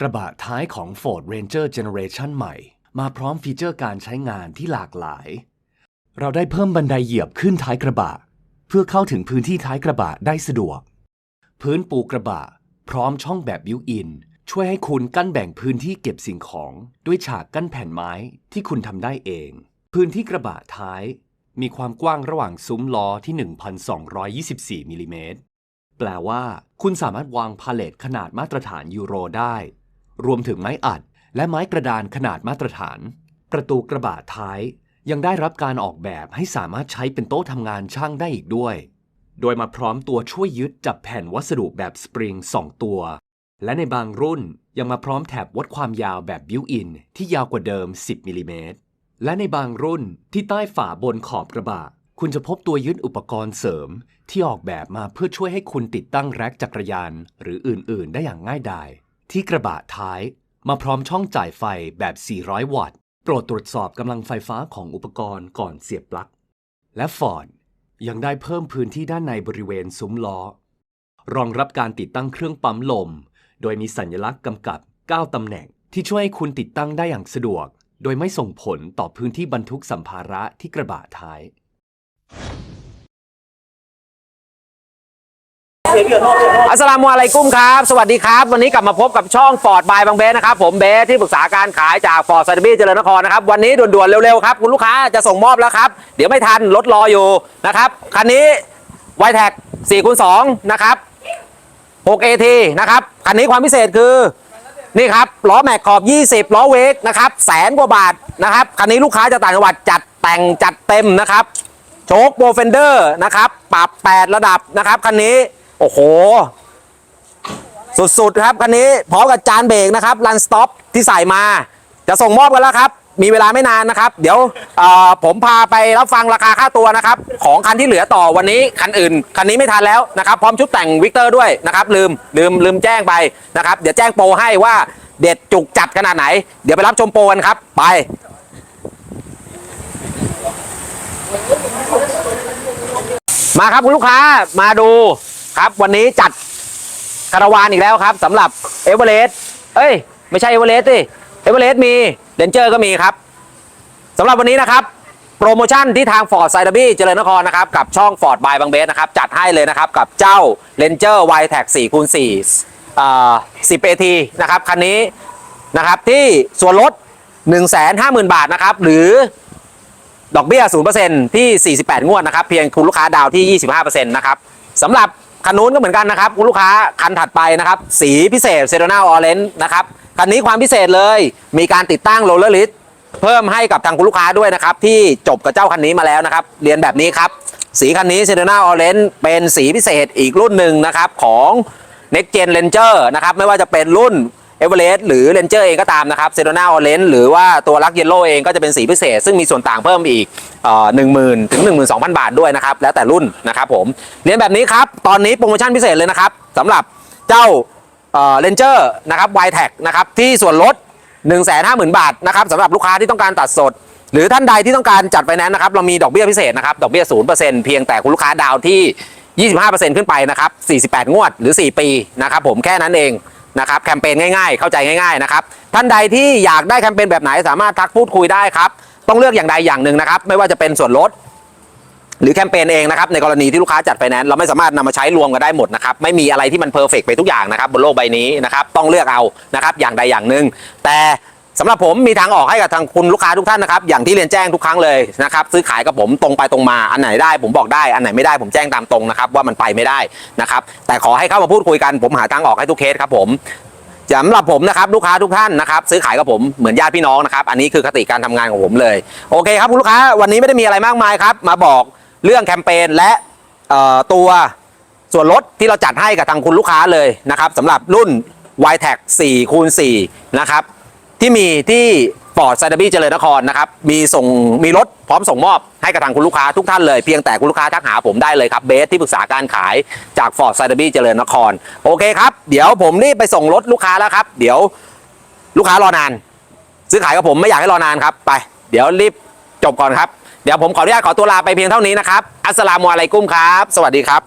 กระบะท้ายของ Ford Ranger Generation ใหม่ มาพร้อมฟีเจอร์การใช้งานที่หลากหลาย เราได้เพิ่มบันไดเหยียบขึ้นท้ายกระบะ เพื่อเข้าถึงพื้นที่ท้ายกระบะได้สะดวก พื้นปูกระบะ พร้อมช่องแบบบิวอิน ช่วยให้คุณกั้นแบ่งพื้นที่เก็บสิ่งของด้วยฉากกั้นแผ่นไม้ที่คุณทำได้เอง พื้นที่กระบะท้าย มีความกว้างระหว่างซุ้มล้อที่ 1,224มิลลิเมตรแปลว่า คุณสามารถวางพาเลตขนาดมาตรฐานยูโรได้ รวมถึงไม้อัด และไม้กระดานขนาดมาตรฐาน ประตูกระบะท้าย ยังได้รับการออกแบบให้สามารถใช้เป็นโต๊ะทำงานช่างได้อีกด้วย โดยมาพร้อมตัวช่วยยึดจับแผ่นวัสดุแบบสปริง2 ตัว และในบางรุ่นยังมาพร้อมแถบวัดความยาวแบบบิวอินที่ยาวกว่าเดิม 10มิลลิเมตรและในบางรุ่นที่ใต้ฝาบนขอบกระบะ คุณจะพบตัวยึดอุปกรณ์เสริม ที่ออกแบบมาเพื่อช่วยให้คุณติดตั้งแร็คจักรยาน หรืออื่น ๆ ได้อย่างง่ายดาย ที่กระบะท้ายมาพร้อมช่องจ่ายไฟแบบ 400 วัตต์ โปรดตรวจสอบกำลังไฟฟ้าของอุปกรณ์ก่อนเสียบปลั๊ก และฟอร์ดยังได้เพิ่มพื้นที่ด้านในบริเวณซุ้มล้อ รองรับการติดตั้งเครื่องปั๊มลม โดยมีสัญลักษณ์กำกับ 9 ตำแหน่งที่ช่วยให้คุณติดตั้งได้อย่างสะดวก โดยไม่ส่งผลต่อพื้นที่บรรทุกสัมภาระที่กระบะท้าย อัสสลามุอะลัยกุมครับ สวัสดีครับ วันนี้กลับมาพบกับช่องฟอร์ดบายบางเบสนะครับ ผมเบสที่ปรึกษาการขายจากฟอร์ดซาดบี้เจริญนครนะครับ วันนี้ด่วนๆเร็วๆครับ คุณลูกค้าจะส่งมอบแล้วครับ เดี๋ยวไม่ทันรถรออยู่นะครับ คันนี้ไวแท็ก4คูณ2นะครับ 6AT นะครับ คันนี้ความพิเศษคือนี่ครับล้อแม็กขอบ 20ล้อเวกนะครับแสนกว่าบาทนะครับ คันนี้ลูกค้าจะต่างจังหวัดจัดแต่งจัดเต็มนะครับโชคโบเฟนเดอร์นะครับปรับ 8 ระดับนะครับคันนี้ โอ้โห สุดๆครับคันนี้พร้อมกับจานเบรกนะครับรันสต็อปที่ใส่มา จะส่งมอบกันแล้วครับ มีเวลาไม่นานนะครับ เดี๋ยวผมพาไปรับฟังราคาค่าตัวนะครับ ของคันที่เหลือต่อวันนี้คันอื่น คันนี้ไม่ทันแล้วนะครับ พร้อมชุดแต่งวิกเตอร์ด้วยนะครับ ลืมลืมลืมแจ้งไปนะครับ เดี๋ยวแจ้งโปรให้ว่าเด็ดจุกจัดขนาดไหน เดี๋ยวไปรับชมโปรกันครับ ไปมาครับคุณลูกค้ามาดู ครับวันนี้จัดคาราวานอีกแล้วครับสำหรับเอเวอเรสต์เอ้ย ไม่ใช่เอเวอเรสต์สิเอเวอเรสต์มีเดนเจอร์ก็มีครับสำหรับวันนี้นะครับ โปรโมชั่นที่ทาง Ford ไซด์บี้เจริญนครนะครับ กับช่อง Ford by บางเบสนะครับ จัดให้เลยนะครับ กับเจ้า Ranger y t a g 4คูณ4เอ่อ10 AT นะครับ คันนี้นะครับที่ส่วนลด 150,000 บาทนะครับ หรือดอกเบี้ย 0%ที่ 48 งวดนะครับ เพียงคุณลูกค้าดาวที่ 25%นะครับสำหรับ คันนู้นก็เหมือนกันนะครับคุณลูกค้าคันถัดไปนะครับ สีพิเศษเซโรนาออเรนจ์นะครับคันนี้ความพิเศษเลยมีการติดตั้งโรลเลอร์ลิสเพิ่มให้กับทางคุณลูกค้าด้วยนะครับ ที่จบกับเจ้าคันนี้มาแล้วนะครับ เรียนแบบนี้ครับ สีคันนี้เซโรนาออเรนจ์เป็นสีพิเศษอีกรุ่นหนึ่งนะครับของ Next Gen Ranger นะครับไม่ว่าจะเป็นรุ่น เอเวอเรสต์หรือเ a นเจอร์เองก็ตามนะครับเซโ o นาออเรนหรือว่าตัวลักเยลโล่เองก็จะเป็นสีพิเศษ ซึ่งมีส่วนต่างเพิ่มอีกหนึ่งหมื่นถึง12,000บาทด้วยนะครับ แล้วแต่รุ่นนะครับผมเรียนแบบนี้ครับ ตอนนี้โปรโมชั่นพิเศษเลยนะครับสำหรับเจ้าเ a นเจอร์นะครับไวแท็กนะครับที่ส่วนลด 150,000 บาทนะครับสำหรับลูกค้าที่ต้องการตัดสด หรือท่านใดที่ต้องการจัดไฟแนนซ์นะครับเรามีดอกเบี้ยพิเศษนะครับดอกเบี้ย0%เพียงแต่คุณลูกค้าดาวน์ที่ 25%ขึ้นไปนะครับ 48 งวดหรือ 4 ปีนะครับผมแค่นั้นเอง นะครับแคมเปญง่ายๆ เข้าใจง่ายๆนะครับท่านใดที่อยากได้แคมเปญแบบไหนสามารถทักพูดคุยได้ครับต้องเลือกอย่างใดอย่างหนึ่งนะครับไม่ว่าจะเป็นส่วนลดหรือแคมเปญเองนะครับในกรณีที่ลูกค้าจัดไฟแนนซ์เราไม่สามารถนำมาใช้รวมกันได้หมดนะครับไม่มีอะไรที่มันเพอร์เฟกไปทุกอย่างนะครับบนโลกใบนี้นะครับต้องเลือกเอานะครับอย่างใดอย่างหนึ่งแต่ สำหรับผมมีทางออกให้กับทางคุณลูกค้าทุกท่านนะครับอย่างที่เรียนแจ้งทุกครั้งเลยนะครับซื้อขายกับผมตรงไปตรงมาอันไหนได้ผมบอกได้อันไหนไม่ได้ผมแจ้งตามตรงนะครับว่ามันไปไม่ได้นะครับแต่ขอให้เข้ามาพูดคุยกันผมหาทางออกให้ทุกเคสครับผมสำหรับผมนะครับลูกค้าทุกท่านนะครับซื้อขายกับผมเหมือนญาติพี่น้องนะครับอันนี้คือคติการทำงานของผมเลยโอเคครับคุณลูกค้าวันนี้ไม่ได้มีอะไรมากมายครับมาบอกเรื่องแคมเปญและตัวส่วนลดที่เราจัดให้กับทางคุณลูกค้าเลยนะครับสำหรับรุ่น y t a g 4คูณ4นะครับ ที่มีที่ฟอร์ดไซด์บี้เจริญนครนะครับมีส่งมีรถพร้อมส่งมอบให้กับทางคุณลูกค้าทุกท่านเลยเพียงแต่คุณลูกค้าทักหาผมได้เลยครับเบสที่ปรึกษาการขายจากฟอร์ดไซด์บี้เจริญนครโอเคครับเดี๋ยวผมรีบไปส่งรถลูกค้าแล้วครับ เดี๋ยวลูกค้ารอนาน ซื้อขายกับผมไม่อยากให้รอนานครับไป เดี๋ยวรีบจบก่อนครับเดี๋ยวผมขออนุญาตขอตัวลาไปเพียงเท่านี้นะครับอัสสลามุอะลัยกุมครับ สวัสดีครับ